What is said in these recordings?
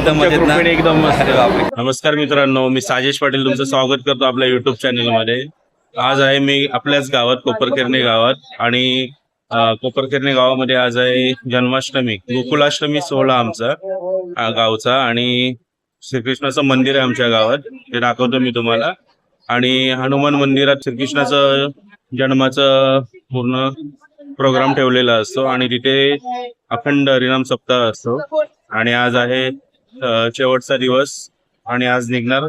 एकदम एकदम. नमस्कार मित्रांनो मी साजेश पाटील तुमचं स्वागत करतो आपल्या युट्यूब चॅनलमध्ये. आज आहे मी आपल्याच गावात कोपरकेरणे गावात. आणि कोपरकेरणे गावामध्ये आज आहे जन्माष्टमी गोकुलाष्टमी सोहळा आमचा गावचा. आणि श्रीकृष्णाचं मंदिर आहे आमच्या गावात ते दाखवतो मी तुम्हाला. आणि हनुमान मंदिरात श्रीकृष्णाचं जन्माचं पूर्ण प्रोग्राम ठेवलेला असतो. आणि तिथे अखंड हरिनाम सप्ताह असतो. आणि आज आहे शेवटचा दिवस आणि आज निघणार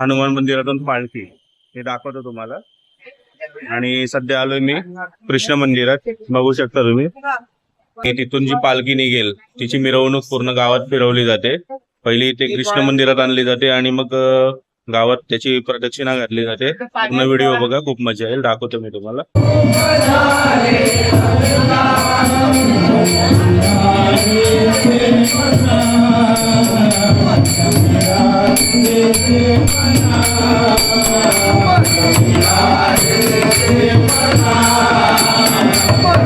हनुमान मंदिरातून पालखी. हे दाखवतो तुम्हाला. आणि सध्या आलोय मी कृष्ण मंदिरात. बघू शकता तुम्ही. तिथून जी पालखी निघेल तिची मिरवणूक पूर्ण गावात फिरवली जाते. पहिली ते कृष्ण मंदिरात आणली जाते आणि मग गावात त्याची प्रदक्षिणा घातली जाते. पूर्ण व्हिडिओ बघा खूप मजा येईल दाखवतो मी तुम्हाला.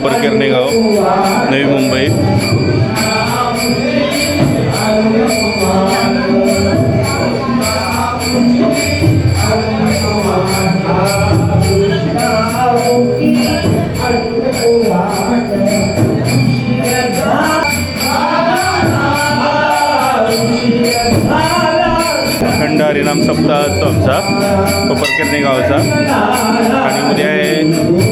जन्माष्टमी किरणेगाव नवी मुंबई. अखंड हरिनाम सप्ताह असतो आमचा कोपरकेरणे गावचा. आणि उद्या आहे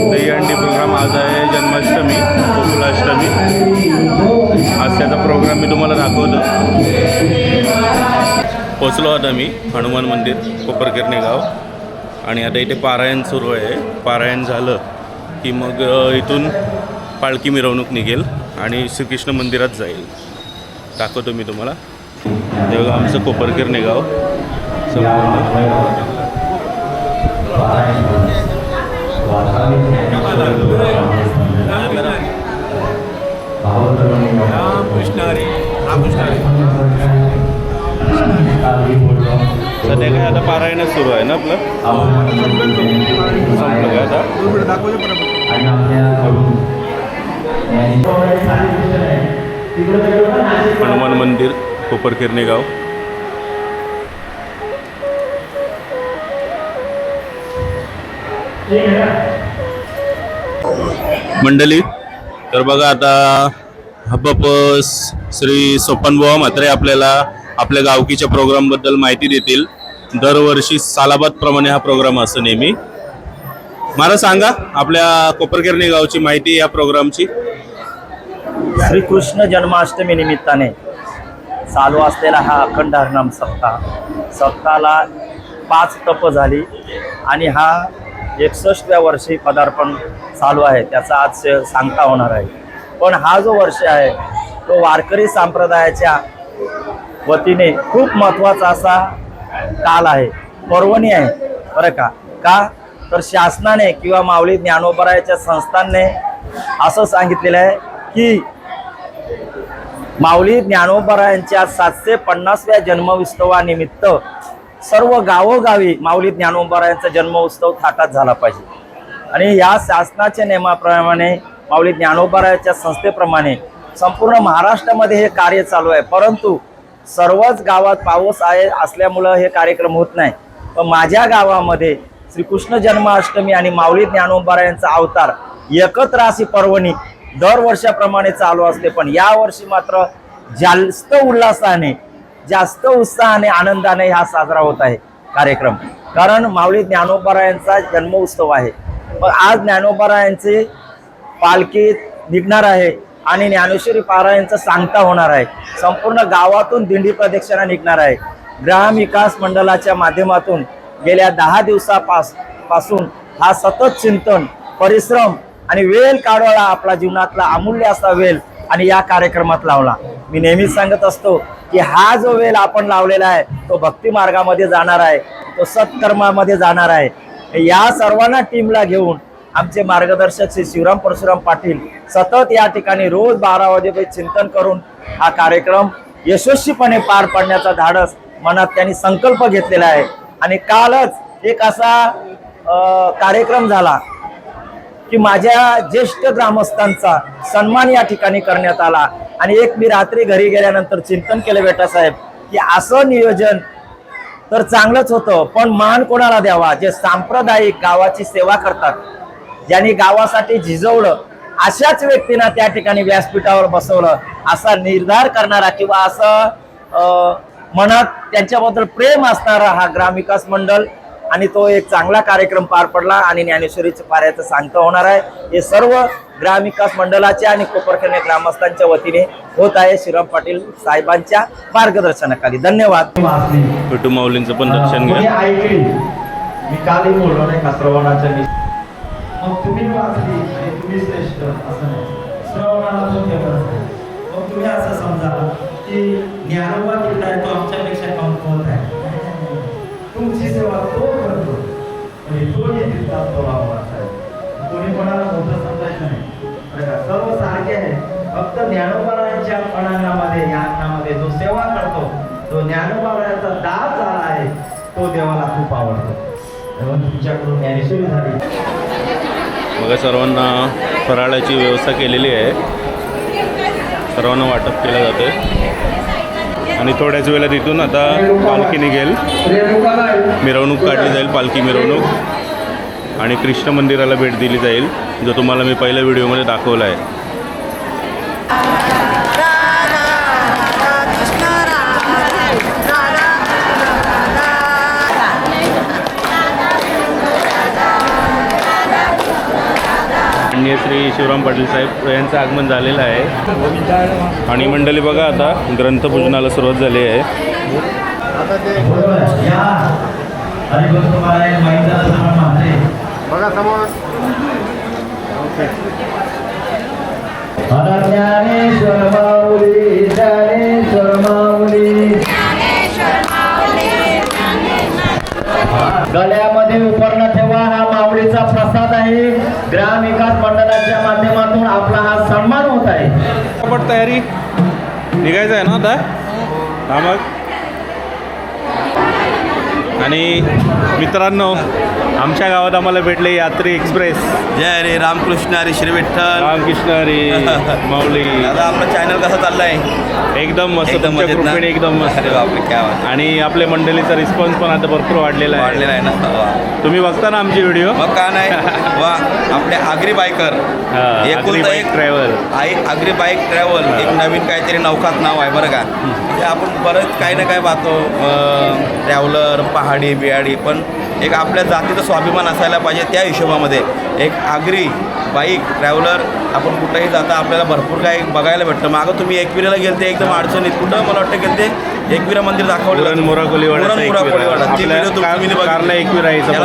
प्रोग्राम मी तुम्हाला दाखवतो. पोचलो आता मी हनुमान मंदिर कोपरकिरणे गाव. आणि आता इथे पारायण सुरू आहे. पारायण झालं की मग इथून पालखी मिरवणूक निघेल आणि श्रीकृष्ण मंदिरात जाईल. दाखवतो मी तुम्हाला. हे बघा आमचं कोपरकिरणे गाव. संपूर्ण. सध्या काय आता पारायणच सुरू आहे ना आपलं? संपलं काय आता. हनुमान मंदिर कोपरकेरणे गाव. मंडळी तर बघा आता हब्बप श्री सोपनबुवा म्हात्रे आपल्याला आपल्या गावकीच्या प्रोग्रामबद्दल माहिती देतील. दरवर्षी सालाबादप्रमाणे हा प्रोग्राम असतो नेहमी. मला सांगा आपल्या कोपरकेरणे गावची माहिती या प्रोग्रामची. श्रीकृष्ण जन्माष्टमी निमित्ताने चालू असलेला हा अखंड हरनाम सप्ताह. सप्ताहाला पाच तप झाली आणि हा एकसष्टव्या वर्षी पदार्पण चालू आहे. त्याचा आज सांगता होणार आहे. पण हा जो वर्ष आहे तो वारकरी संप्रदायाच्या वतीने खूप महत्त्वाचा असा काल आहे. पर्वणी आहे बरं का? का? तर शासनाने किंवा माऊली ज्ञानोबरायाच्या संस्थांनी असं सांगितलेलं आहे की माऊली ज्ञानोबरायांच्या सातशे पन्नासव्या जन्मोत्सवानिमित्त सर्व गावोगावी माऊली ज्ञानोबरायांचा जन्मोत्सव थाटात झाला पाहिजे. आणि या शासनाच्या नियमाप्रमाणे माऊली ज्ञानोबाराच्या संस्थेप्रमाणे संपूर्ण महाराष्ट्रामध्ये हे कार्य चालू आहे. परंतु सर्वच गावात पाऊस आहे असल्यामुळं हे कार्यक्रम होत नाही. पण माझ्या गावामध्ये श्रीकृष्ण जन्माष्टमी आणि माऊली ज्ञानोबरायांचा अवतार एकत्र अशी पर्वणी दरवर्षाप्रमाणे चालू असते. पण यावर्षी मात्र जास्त उल्हासाने जास्त उत्साहाने आनंदाने हा साजरा होत आहे कार्यक्रम. कारण माऊली ज्ञानोबरायांचा जन्मोत्सव आहे. पण आज ज्ञानोबारायांचे पालखी निघणार आहे आणि ज्ञानेश्वरी पारायणचं सांगता होणार आहे. संपूर्ण गावातून दिंडी प्रदक्षिणा निघणार आहे. ग्राम विकास मंडळाच्या माध्यमातून गेल्या दहा दिवसापासपासून हा सतत चिंतन परिश्रम आणि वेळ काढवला आपला जीवनातला अमूल्य असा वेळ आणि या कार्यक्रमात लावला. मी नेहमीच सांगत असतो की हा जो वेळ आपण लावलेला आहे तो भक्ती मार्गामध्ये जाणार आहे तो सत्कर्मामध्ये जाणार आहे. या सर्वांना टीमला घेऊन आमचे मार्गदर्शक श्री शिवराम परशुराम पाटील सतत या ठिकाणी रोज बारा वाजेपर्यंत चिंतन करून हा कार्यक्रम यशस्वीपणे पार पाडण्याचा धाडस मनात त्यांनी संकल्प घेतलेला आहे. आणि कालच एक असा कार्यक्रम झाला की माझ्या ज्येष्ठ ग्रामस्थांचा सन्मान या ठिकाणी करण्यात आला. आणि एक मी रात्री घरी गेल्यानंतर चिंतन केलं बेटा साहेब की असं नियोजन तर चांगलंच होतं पण मान कोणाला द्यावा? जे सांप्रदायिक गावाची सेवा करतात. ज्यांनी गावासाठी झिजवलं अशाच व्यक्तींना त्या ठिकाणी व्यासपीठावर बसवलं असा निर्धार करणारा किंवा असं मनात त्यांच्याबद्दल प्रेम असणारा हा ग्रामविकास मंडळ आणि तो एक चांगला कार्यक्रम पार पडला आणि ज्ञानेश्वरीच्या पाऱ्याचं सांगता होणार आहे. हे सर्व ग्रामविकास मंडळाच्या आणि कोपरखेडणे ग्रामस्थांच्या वतीने होत आहे. श्रीराम पाटील साहेबांच्या मार्गदर्शनाखाली. धन्यवाद. माऊलींचं पण दर्शन घ्या. मी कालही बोललो नाही मग तुम्ही वाचली आणि तुम्ही श्रेष्ठ असं नाही. श्रवणाला तो केवळ मग तुम्ही असं समजा की ज्ञानोबा तिकडे आहे तो आमच्यापेक्षा कमकुवत आहे. तुमची सेवा तो करतो. म्हणजे आणि तो तिथला तो आहे. कोणी कोणाला मोठं समजायचं नाही. सर्व सारखे आहे. फक्त ज्ञानोबारायांच्या पणांगामध्ये या जो सेवा करतो तो ज्ञानोबाराचा दास झाला आहे तो देवाला खूप आवडतो. म्हणून तुमच्याकडून ज्ञानेश्वरी झाली. बघा सर्वांना फराळाची व्यवस्था केलेली आहे. सर्वांना वाटप केलं जाते आणि थोड्याच वेळात इथून आता पालखी निघेल. मिरवणूक काढली जाईल पालखी मिरवणूक. आणि कृष्ण मंदिराला भेट दिली जाईल जो तुम्हाला मी पहिल्या व्हिडिओमध्ये दाखवला आहे माननीय श्री शिवराम पाटील साहेब यांचं आगमन झालेलं आहे. आणि मंडळी बघा आता ग्रंथपूजनाला सुरुवात झाली आहे. बघा गळ्यामध्ये उपरणं ठेवा हा माऊलीचा प्रसाद आहे. ग्राम विकास मंडळाच्या माध्यमातून आपला हा सन्मान होत आहे. पट तयारी. निघायचं आहे ना आता? हा मग. आणि मित्रांनो आमच्या गावात आम्हाला भेटले यात्री एक्सप्रेस. जय हरे रामकृष्ण हरी श्री विठ्ठल. रामकृष्ण हरी माऊली. दादा आपलं चॅनल कसं चाललंय? एकदम मस्त एकदम तुमच्या मजेत ना? कृपेने एकदम मस्त. अरे बापरे क्या बात आणि आपल्या मंडळीचा रिस्पॉन्स पण आता भरपूर वाढलेला आहे. वाढलेला आहे ना? वा. तुम्ही बघता ना आमची व्हिडिओ मग का नाही? वा आपले आगरी बायकर. हा, आगरी बाईक एक ट्रॅव्हल. आई आगरी बाईक ट्रॅव्हल एक नवीन काहीतरी नौखात नाव आहे बरं का. म्हणजे आपण बरंच काही ना काही पाहतो ट्रॅव्हलर पहाडी बिहाडी पण एक आपल्या जातीचा स्वाभिमान असायला पाहिजे त्या हिशोबामध्ये. एक आगरी बाईक ट्रॅव्हलर आपण कुठंही जाता आपल्याला भरपूर काही बघायला भेटतं. मागं तुम्ही एकविरेला गेलते एकदम अडचणीत. कुठं मला वाटतं गेलते? एकविरा मंदिर दाखवलं मोरा. कोलीवाडा. एकविरा.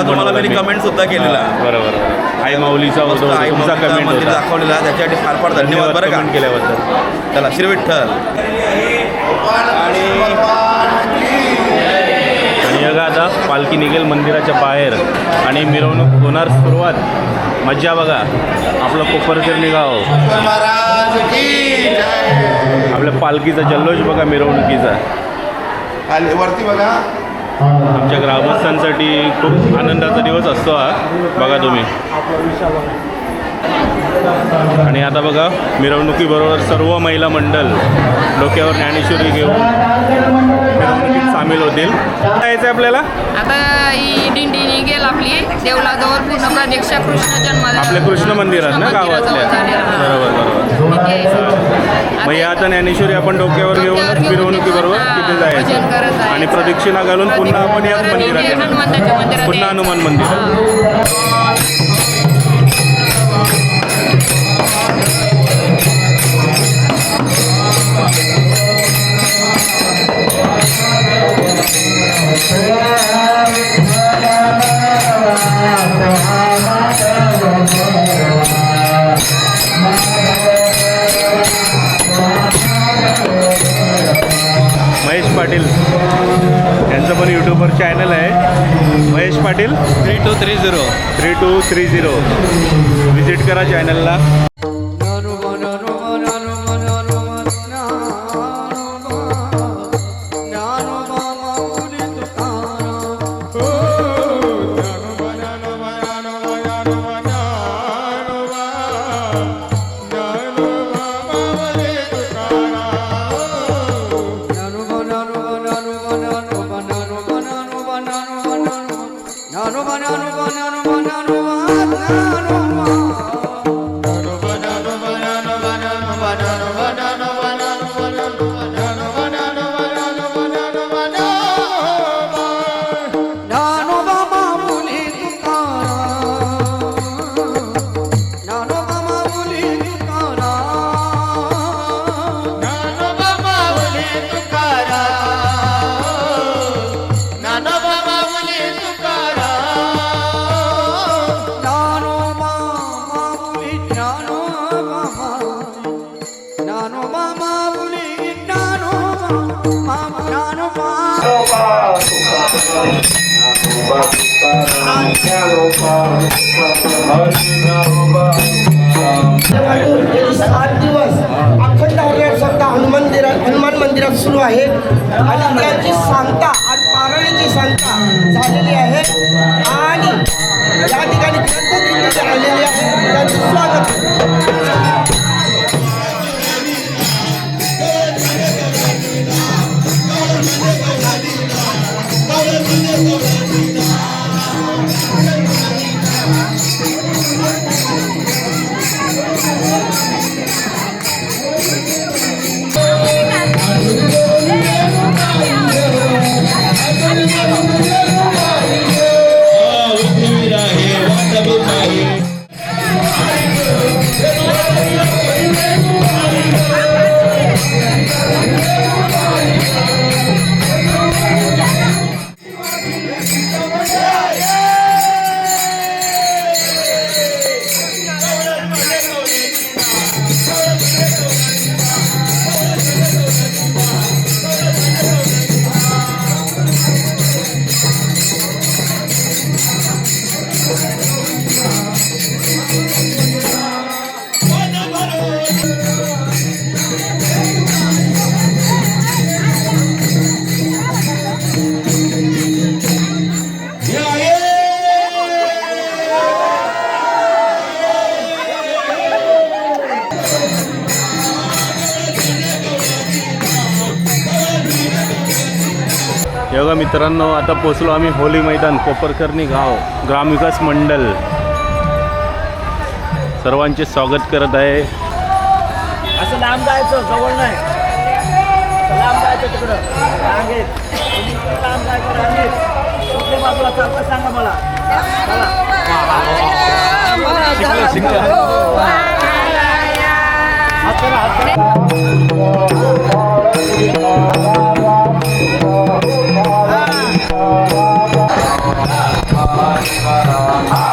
तुम्हाला मी. कमेंट सुद्धा केलेला. बरोबर. आई माऊलीचा मंदिर दाखवलेला. त्याच्यासाठी फार फार धन्यवाद बरं का? कमेंट केल्याबद्दल. चला श्री विठ्ठल आणि पालखी निघेल मंदिराच्या बाहेर आणि मिरवणूक होणार सुरुवात. मज्जा बघा. आपलं कोपरकिरणी गाव. आपल्या पालखीचा जल्लोष बघा मिरवणुकीचा. वरती बघा. आमच्या ग्रामस्थांसाठी खूप आनंदाचा दिवस असतो हा. बघा तुम्ही. आणि आता बघा मिरवणुकीबरोबर सर्व महिला मंडळ डोक्यावर ज्ञानेश्वरी घेऊन मिरवणुकीत सामील होतील. यायचं आपल्याला? आता ही दिंडी निघेल आपली देवलाजवळ पूर्ण प्रदीक्षा कृष्ण जन्म आपल्या कृष्ण मंदिरात ना गावातल्या? बरोबर बरोबर. मग या आता ज्ञानेश्वरी आपण डोक्यावर घेऊनच मिरवणुकीबरोबर तिथे जायचं. आणि प्रदक्षिणा घालून पुन्हा आपण याच मंदिरात पुन्हा. हनुमान मंदिर. महेश पाटील. यांचं पण यूट्यूबवर चॅनल आहे. Mahesh Patil. Three two three zero. Three two three zero. Visit करा चॅनलला Nirvana आठ दिवस अखंड हरिहर सप्ताह हनुमान मंदिरात हनुमान मंदिरात सुरू आहे आणि त्याची सांगता आणि पारायणाची सांगता झालेली आहे आणि या ठिकाणी ग्रंथदिंडी आलेली आहे त्यांचं स्वागत मित्रांनो आता पोचलो आम्ही होली मैदान कोपरकर्णी गाव ग्रामविकास मंडल. सर्वांचे स्वागत करत आहे. असं नाम जायचं जवळ नाही. सांगा मला. Yeah.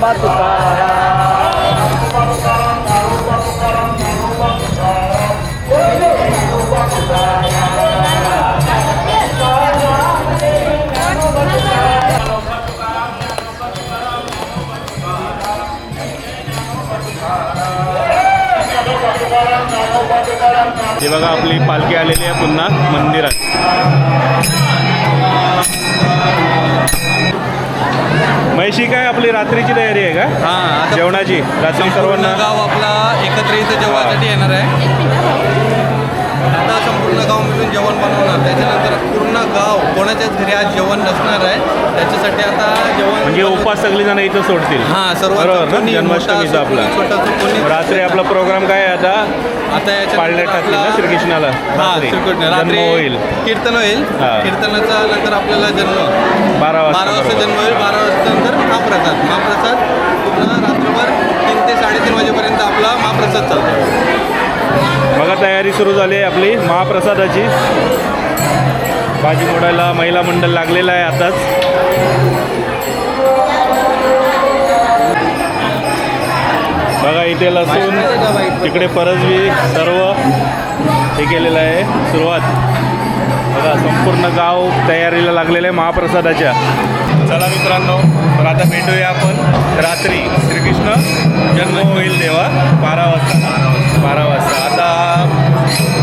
ज्ञानोबा तुकाराम हे बघा आपली पालखी आलेली आहे पुन्हा मंदिरात. म्हैशी काय आपली रात्रीची तयारी आहे का? हां आता जेवणाची रात्री सर्वांना? गाव आपला एकत्र इथं जेवणासाठी येणार आहे. घरी आज जेवण नसणार आहे. त्याच्यासाठी आता जेवण म्हणजे उपास सगळी जण इथं सोडतील. हां सर्व बरोबर ना? जन्माष्टमीचा आपला. कोणी रात्री आपला प्रोग्राम काय आहे आता? आता याच्यानंतर पाळण्यात टाकतील ना आपला- श्रीकृष्णाला हां रात्री. श्रीकृष्ण. जन्म रात्री होईल. कीर्तन होईल. हां. कीर्तनाचा नंतर आपल्याला जन्म. बारा वाजता बारा वाजता. जन्म होईल. बारा वाजता नंतर महाप्रसाद. महाप्रसाद पूर्ण रात्रभर तीन ते साडेतीन वाजेपर्यंत आपला महाप्रसाद चालतो. बघा तयारी सुरू झाली आहे आपली. महाप्रसादाची. भाजी मोडायला महिला मंडळ लागलेलं आहे आताच. बघा इथे लसूण तिकडे परसबी सर्व हे केलेलं आहे. सुरुवात. बघा संपूर्ण गाव तयारीला लागलेलं आहे महाप्रसादाच्या. चला मित्रांनो तर आता भेटूया आपण. रात्री श्रीकृष्ण जन्म होईल देवा बारा वाजता. बारा वाजता. आता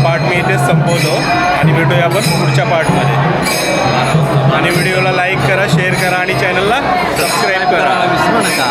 पार्ट मी इथेच संपवतो आणि भेटूया आपण पुढच्या पार्टमध्ये आणि व्हिडिओला लाईक करा शेअर करा आणि चॅनलला सबस्क्राईब करा. विसरू नका